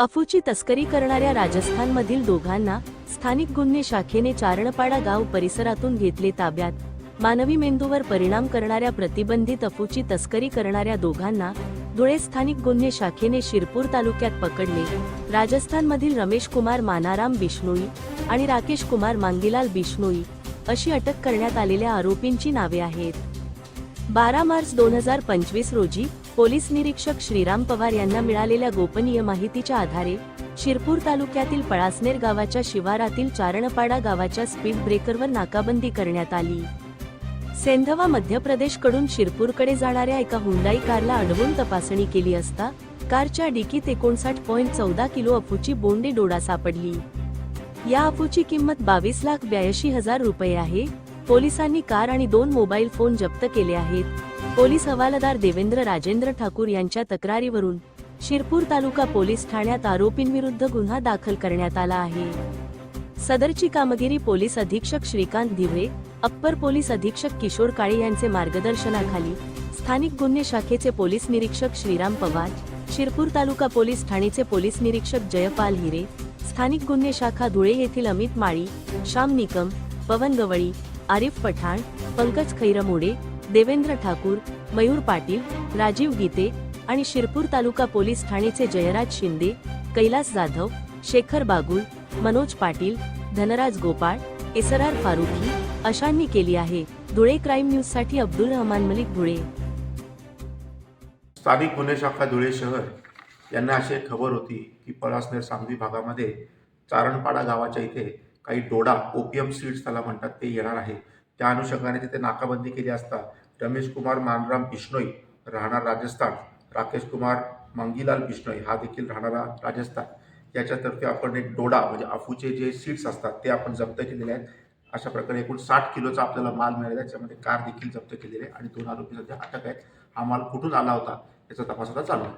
अफूची तस्करी करणाऱ्या राजस्थानमधील दोघांना स्थानिक गुन्हे शाखेने चारणपाडा गाव परिसरातून घेतले ताब्यात. मानवी मेंदूवर परिणाम करणाऱ्या प्रतिबंधित अफूची तस्करी करणाऱ्या दोघांना धुळे स्थानिक गुन्हे शाखेने शिरपूर तालुक्यात पकडले. राजस्थानमधील रमेश कुमार मानाराम बिष्णोई आणि राकेश कुमार मांगीलाल बिष्णोई अशी अटक करण्यात आलेल्या आरोपींची नावे आहेत. बारा मार्च दोन हजार पंचवीस रोजी पोलीस निरीक्षक श्रीराम पवार यांना मिळालेल्या गोपनीय माहितीच्या आधारे शिरपूर तालुक्यातील पळासनेर गावाच्या शिवारातील चारणपाडा गावाच्या स्पीड ब्रेकरवर नाकाबंदी करण्यात आली. सेंधवा मध्य प्रदेशकडून शिरपूरकडे जाणाऱ्या एका हुंडाई कारला अडवून तपासणी केली असता कारच्या डिकीत एकोणसाठ पॉईंट चौदा किलो अफूची बोंडे डोडा सापडली. या अफूची किंमत बावीस लाख ब्याऐंशी हजार रुपये आहे. पोलिसांनी कार आणि दोन मोबाईल फोन जप्त केले आहेत. पोलीस हवालदार देवेंद्र राजेंद्र ठाकूर यांच्या तक्रारीवरून शिरपूर तालुका पोलीस ठाण्यात आरोपींविरुद्ध गुन्हा दाखल करण्यात आला आहे. सदरची कामगिरी पोलीस अधीक्षक श्रीकांत दिवे अप्पर पोलीस अधीक्षक किशोर काळे यांचे मार्गदर्शनाखाली स्थानिक गुन्हे शाखेचे पोलीस निरीक्षक श्रीराम पवार शिरपूर तालुका पोलीस ठाणेचे पोलीस निरीक्षक जयपाल हिरे स्थानिक गुन्हे शाखा धुळे येथील अमित माळी श्याम निकम पवन गवळी आरिफ पठाण पंकज खैरमोडे देवेंद्र ठाकूर मयूर पाटील राजीव गीते आणि शिरपूर तालुका पोलीस ठाणेचे जयराज शिंदे कैलास जाधव शेखर बागुल मनोज पाटील धनराज गोपाळ इसरार फारुखी अशांनी केली आहे. धुळे क्राईम न्यूजसाठी अब्दुल रहमान मलिक धुळे. स्थानिक गुन्हे शाखा धुळे शहर यांना अशी एक खबर होती की पळासनेर सांगवी भागामध्ये चारणपाडा गावाच्या इथे काही डोडा ओपीएम सीड्स त्याला म्हणतात ते येणार आहे. त्या अनुषंगाने तिथे नाकाबंदी केली असता रमेश कुमार मानराम बिश्नोई राहणार राजस्थान राकेश कुमार मंगीलाल बिश्नोई हा देखील राहणारा राजस्थान. याच्यातर्फे आपण एक डोडा म्हणजे अफूचे जे सीट्स असतात ते आपण जप्त केलेले आहेत. अशा प्रकारे एकूण साठ किलोचा आपल्याला माल मिळाला त्याच्यामध्ये कार देखील जप्त केलेली आहे आणि दोन आरोपी सध्या अटक आहेत. हा माल कुठून आला होता याचा तपास आता चालू आहे.